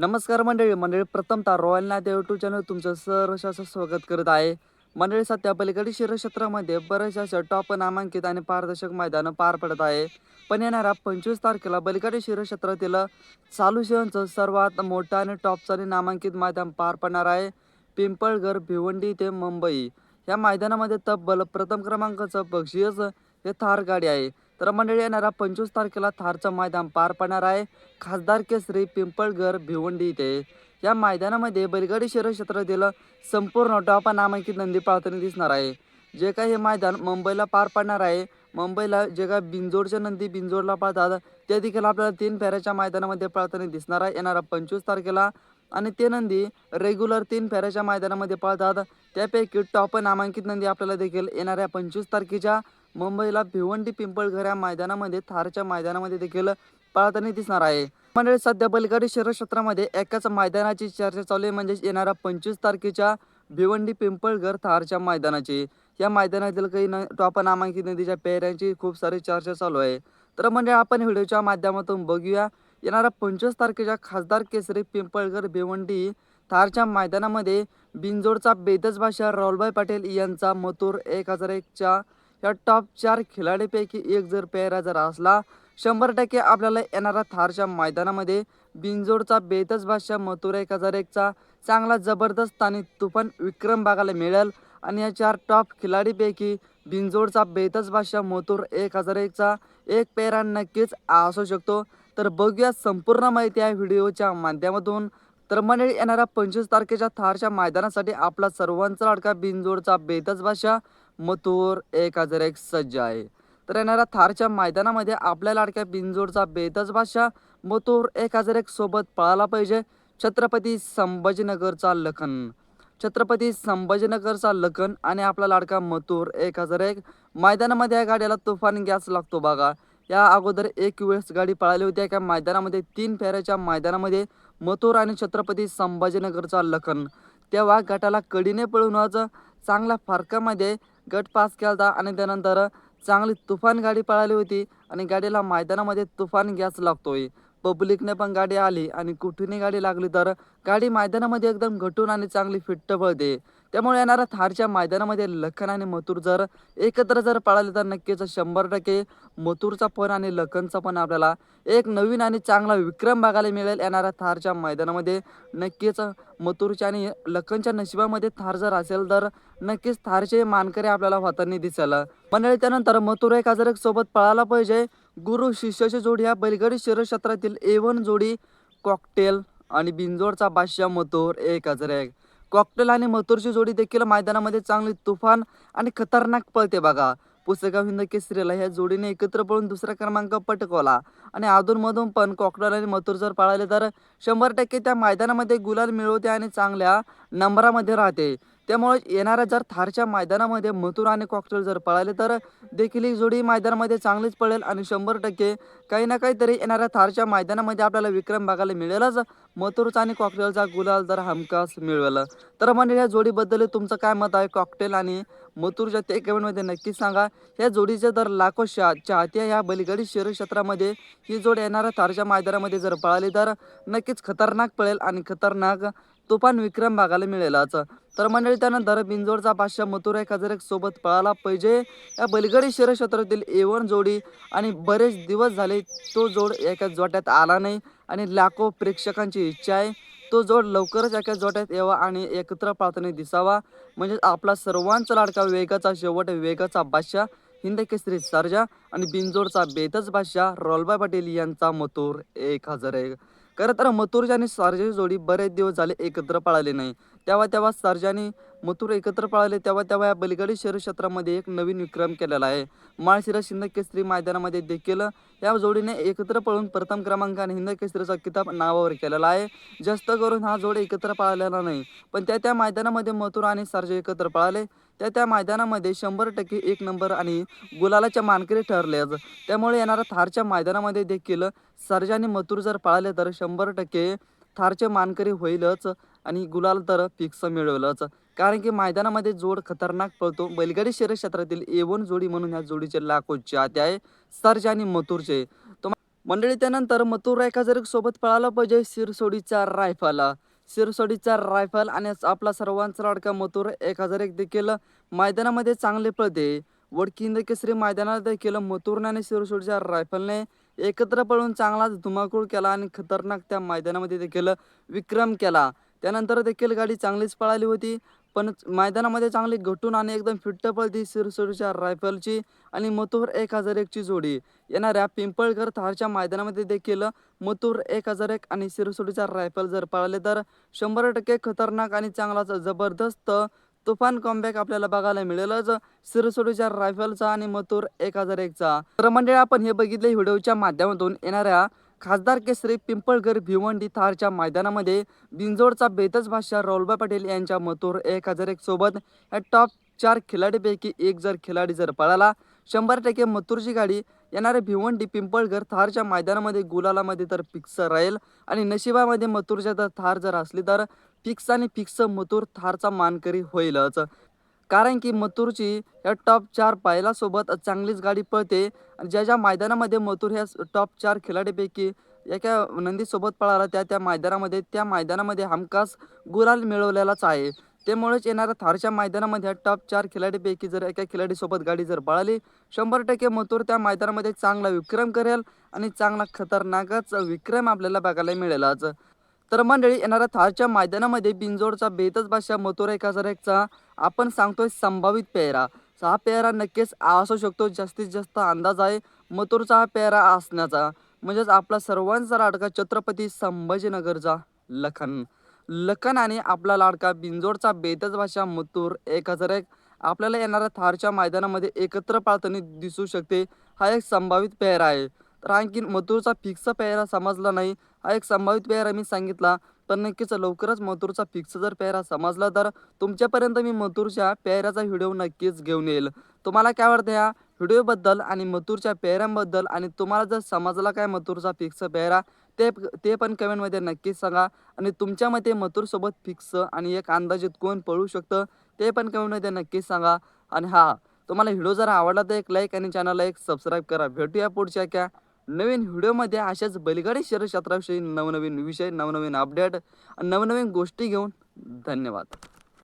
नमस्कार मंडळी मंडळी प्रथमतः रॉयल नाथ यूट्यूब चॅनल तुमचं सहर्ष असं स्वागत करत आहे. मंडळी सध्या पलीकडे शिरक्षेत्रामध्ये बरेचसे अशा टॉप नामांकित आणि पारदर्शक मैदानं पार पडत आहे. पण येणाऱ्या पंचवीस तारखेला बलिकडे शिरक्षेत्रातील चालू सेवनचं सर्वात मोठं आणि टॉपचं आणि नामांकित मैदान पार पडणार आहे. पिंपळघर भिवंडी ते मुंबई. या मैदानामध्ये तब्बल प्रथम क्रमांकाचं बक्षीस हे थार गाडी आहे. तर मंडळी येणाऱ्या पंचवीस तारखेला थारचं मैदान पार पडणार आहे. खासदार केसरी पिंपळगर भिवंडी इथे. या मैदानामध्ये बैलगाडी शहर क्षेत्रातील संपूर्ण टॉप नामांकित नंदी पाळताना दिसणार आहे. जे काही हे मैदान मुंबईला पार पडणार आहे मुंबईला जे काय बिंजोडच्या नंदी बिंजोडला पाळतात ते देखील आपल्याला तीन फेऱ्याच्या मैदानामध्ये पाळताना दिसणार आहे. येणारा पंचवीस तारखेला आणि ते नंदी रेग्युलर तीन फेऱ्याच्या मैदानामध्ये पाळतात. त्यापैकी टॉप नामांकित नंदी आपल्याला देखील येणाऱ्या पंचवीस तारखेच्या मुंबईला भिवंडी पिंपळघर या मैदानामध्ये थारच्या मैदानामध्ये देखील पाळताना दिसणार आहे. मंडळी सध्या बलगाडी शहर क्षेत्रामध्ये एकाच मैदानाची चर्चा चालू आहे. म्हणजेच येणाऱ्या पंचवीस तारखेच्या भिवंडी पिंपळघर थारच्या मैदानाची. या मैदानातील काही न टॉप नामांकित नदीच्या पेहऱ्यांची खूप सारी चर्चा चालू आहे. तर म्हणजे आपण व्हिडिओच्या माध्यमातून बघूया. येणाऱ्या पंचवीस तारखेच्या खासदार केसरी पिंपळघर भिवंडी थारच्या मैदानामध्ये बिंजोडचा बेदज भाषा राहुलभाई पाटील यांचा मथुर एक हजार एकच्या या टॉप चार खिलाडीपैकी एक जर पेहरा जर असला शंभर टक्के आपल्याला येणाऱ्या थारच्या मैदानामध्ये बिंजोडचा बेतच भाषा मथुर एक हजार एकचा चांगला जबरदस्त आणि तुफान विक्रम बघायला मिळेल. आणि या चार टॉप खिलाडीपैकी बिंजोडचा बेतच भाषा मथुर एक हजार एकचा एक पेहरा नक्कीच असू शकतो. तर बघूया संपूर्ण माहिती या व्हिडिओच्या माध्यमातून. तर मंडळी येणाऱ्या पंचवीस तारखेच्या थारच्या मैदानासाठी आपला सर्वांचा लाडका बिनजोडचा बेतच भाषा मथूर एक हजार एक सज्ज आहे तर येणाऱ्या थारच्या मैदानामध्ये आपल्या लाडक्या बिंजोडचा बेदज भाषा मथूर एक हजार एक सोबत पळाला पाहिजे. छत्रपती संभाजीनगरचा लखन. छत्रपती संभाजीनगरचा लखन आणि आपला लाडका मथूर एक हजार एक. मैदानामध्ये या गाड्याला तुफान गॅस लागतो बघा. या अगोदर एक वेळेस गाडी पळाली होती. एका मैदानामध्ये तीन फेऱ्याच्या मैदानामध्ये मथुर आणि छत्रपती संभाजीनगरचा लखन. तेव्हा गटाला कडीने पळूनच चांगल्या फरकामध्ये गट पास केला होता आणि त्यानंतर चांगली तुफान गाडी पळाली होती आणि गाडीला मैदानामध्ये तुफान गॅस लागतोय. पब्लिकने पण गाडी आली आणि कुठूनही गाडी लागली तर गाडी मैदानामध्ये एकदम घटून आणि चांगली फिट्ट पळते. त्यामुळे येणाऱ्या थारच्या मैदानामध्ये लखन आणि मथुर जर एकत्र जर पळाले तर नक्कीच शंभर टक्के मथुरचा पण आणि लखनचा पण आपल्याला एक नवीन आणि चांगला विक्रम बघायला मिळेल. येणाऱ्या थारच्या मैदानामध्ये नक्कीच मथुरच्या आणि लखनच्या नशिबामध्ये थार जर असेल तर नक्कीच थारचे मानकरी आपल्याला होताना दिसेल. मंडळी त्यानंतर मथुर एक हजार एक सोबत पळायला पाहिजे. गुरु शिष्याची जोडी ह्या बैलगडी शिरक्षेत्रातील एवन जोडी कॉकटेल आणि बिंजोडचा बादशाह मथुर एक हजार एक कॉकटेल आणि मथुरची जोडी देखील मैदानामध्ये चांगली तुफान आणि खतरनाक पळते बघा. पुस्तका हिंद केसरीला ह्या जोडीने एकत्र पळून दुसरा क्रमांक पटकवला. आणि अधूनमधून पण कॉकटेल आणि मथुर जर पळाले तर शंभर टक्के त्या मैदानामध्ये गुलाल मिळवते आणि चांगल्या नंबरामध्ये राहते. त्यामुळे येणाऱ्या जर थारच्या मैदानामध्ये मथुर आणि कॉकटेल जर पळाले तर देखील ही जोडी मैदानामध्ये चांगलीच पळेल आणि शंभर टक्के काही ना काहीतरी येणाऱ्या थारच्या मैदानामध्ये आपल्याला विक्रम बघायला मिळेलच. मथुरचा आणि कॉकटेलचा गुलाल जर हमखास मिळवेल. तर म्हणजे या जोडीबद्दल तुमचं काय मत आहे? कॉकटेल आणि मथुरच्या ते कमेंटमध्ये नक्कीच सांगा. या जोडीचे जर लाखो शा चाहत्या या बलिगडी शहर क्षेत्रामध्ये ही जोड येणाऱ्या थारच्या मैदानामध्ये जर पळाली तर नक्कीच खतरनाक पळेल आणि खतरनाक तुफान विक्रम बघायला मिळेलच. तर मंडळी त्यानंतर बिंजोडचा बादशाह मथुर एक हजार एक सोबत पळाला पाहिजे या बलगडी शहर क्षेत्रातील एवन जोडी आणि बरेच दिवस झाले तो जोड एका जोट्यात आला नाही आणि लाखो प्रेक्षकांची इच्छा आहे. तो जोड लवकरच एका जोट्यात यावा आणि एकत्र पाळताना दिसावा. म्हणजे आपला सर्वांचा लाडका वेगाचा शेवट वेगाचा बादशाह हिंद केसरी सर्जा आणि बिंजोडचा बेतच बादशाह रोलबाई पाटील यांचा मथुर एक हजार एक. खरं तर मथुरजी आणि सारजाची जोडी बरेच दिवस झाले एकत्र पळाले नाही. तेव्हा तेव्हा सारजानी आणि मथुर एकत्र पळाले तेव्हा तेव्हा या बलगडी शहर क्षेत्रामध्ये एक नवीन विक्रम केलेला आहे. माळशिरस हिंद केसरी मैदानामध्ये देखील या जोडीने एकत्र पळून प्रथम क्रमांकाने हिंद केसरीचा किताब नावावर केलेला आहे. जास्त करून हा जोड एकत्र पळालेला नाही. पण त्या त्या मैदानामध्ये मथुर आणि सारजा एकत्र पळाले. त्या त्या मैदानामध्ये शंभर टक्के एक नंबर आणि गुलालाच्या मानकरी ठरल्याच त्यामुळे येणाऱ्या थारच्या मैदानामध्ये देखील सर्जा आणि मथुर जर पाळले तर शंभर टक्के थारचे मानकरी होईलच आणि गुलाल तर फिक्स मिळवलंच. कारण की मैदानामध्ये जोड खतरनाक पळतो. बैलगाडी शहर क्षेत्रातील एवन जोडी म्हणून ह्या जोडीचे लाखो चाहते आहे सर्ज आणि मथुरचे. तो मंडळी त्यानंतर मथुर एका जर सोबत पळाला पाहिजे सिरसोडीचा रायफल. सिरसोडीचा रायफल आणि आपला सर्वांचा लाडका मथुर एक हजार एक देखील मैदानामध्ये चांगले पळते वडकिंद केसरी मैदानात देखील मथुरने आणि सिरसोडीच्या रायफलने एकत्र पळून चांगलाच धुमाकूळ केला आणि खतरनाक त्या मैदानामध्ये देखील विक्रम केला. त्यानंतर देखील गाडी चांगलीच पळाली होती. पण मैदानामध्ये चांगली घटून आणि एकदम फिट्ट पळती सिरसोडीच्या रायफलची आणि मथुर एक हजार एकची जोडी. येणाऱ्या पिंपळकर थारच्या मैदानामध्ये देखील मथुर एक हजार एक आणि सिरसोडीचा रायफल जर पाळले तर शंभर टक्के खतरनाक आणि चांगलाच जबरदस्त तुफान कॉम्बॅक आपल्याला बघायला मिळेलच. सिरसोडीच्या रायफलचा आणि मथुर एक हजार एकचा तर मंडळी आपण हे बघितले व्हिडिओच्या माध्यमातून येणाऱ्या खासदार केसरी पिंपळगर भिवंडी थारच्या मैदानामध्ये बिंजोडचा बेतज भाषा राहुलभाई पटेल यांच्या मथुर एक हजार एक सोबत या टॉप चार खिलाडीपैकी एक जर खिलाडी जर पळाला शंभर टक्के मथुरची गाडी येणारे भिवंडी पिंपळगर थारच्या मैदानामध्ये गुलालामध्ये तर फिक्स राहील आणि नशिबामध्ये मथुरच्या जर थार जर असली तर फिक्स आणि फिक्स मथुर थारचा मानकरी होईलच. कारण की मथुरची या टॉप चार पायलासोबत चांगलीच गाडी पळते. आणि ज्या ज्या मैदानामध्ये मथुर ह्या टॉप चार खिलाडीपैकी एका नंदीसोबत पळाला त्या त्या मैदानामध्ये त्या मैदानामध्ये हमखास गुराल मिळवलेलाच आहे. त्यामुळेच येणाऱ्या थारच्या मैदानामध्ये टॉप चार खिलाडीपैकी जर एका खिलाडीसोबत गाडी जर पळाली शंभर टक्के मथुर त्या मैदानामध्ये चांगला विक्रम करेल आणि चांगला खतरनाकच विक्रम आपल्याला बघायला मिळेलच. तर मंडळी येणाऱ्या थारच्या मैदानामध्ये बिंजोडचा बेतच भाषा मथुर एक हजार एकचा आपण सांगतोय संभावित पेहरा. हा पेहरा नक्कीच असू शकतो जास्तीत जास्त अंदाज आहे मथुरचा हा पेहरा असण्याचा. म्हणजेच आपला सर्वांचा लाडका छत्रपती संभाजीनगरचा लखन. लखन आणि आपला लाडका बिंजोडचा बेतज भाषा मथुर एक हजार एक आपल्याला येणाऱ्या थारच्या मैदानामध्ये एकत्र पाळताना दिसू शकते. हा एक संभावित पेहरा आहे. तर आणखीन मथुरचा फिक्स पेहरा समजला नाही. हा एक संभावित पेहरा मी सांगितला. तर नक्कीच लवकरच मथुरचा फिक्स जर पेहरा समजला तर तुमच्यापर्यंत मी मथुरच्या पेहऱ्याचा व्हिडिओ नक्कीच घेऊन येईल. तुम्हाला काय वाटतं ह्या व्हिडिओबद्दल आणि मथुरच्या पेहऱ्यांबद्दल आणि तुम्हाला जर समजला काय मथुरचा फिक्स पेहरा ते ते पण कमेंटमध्ये नक्कीच सांगा. आणि तुमच्या मते मथुरसोबत फिक्स आणि एक अंदाजित कोण पळू शकतं ते पण कमेंटमध्ये नक्कीच सांगा. आणि हा तुम्हाला व्हिडिओ जर आवडला तर एक लाईक आणि चॅनलला एक सबस्क्राईब करा. भेटूया पुढच्या क्या नवीन व्हिडिओमध्ये अशाच बैलगाडी शरीर नवनवीन विषय नवनवीन अपडेट नवनवीन गोष्टी घेऊन धन्यवाद.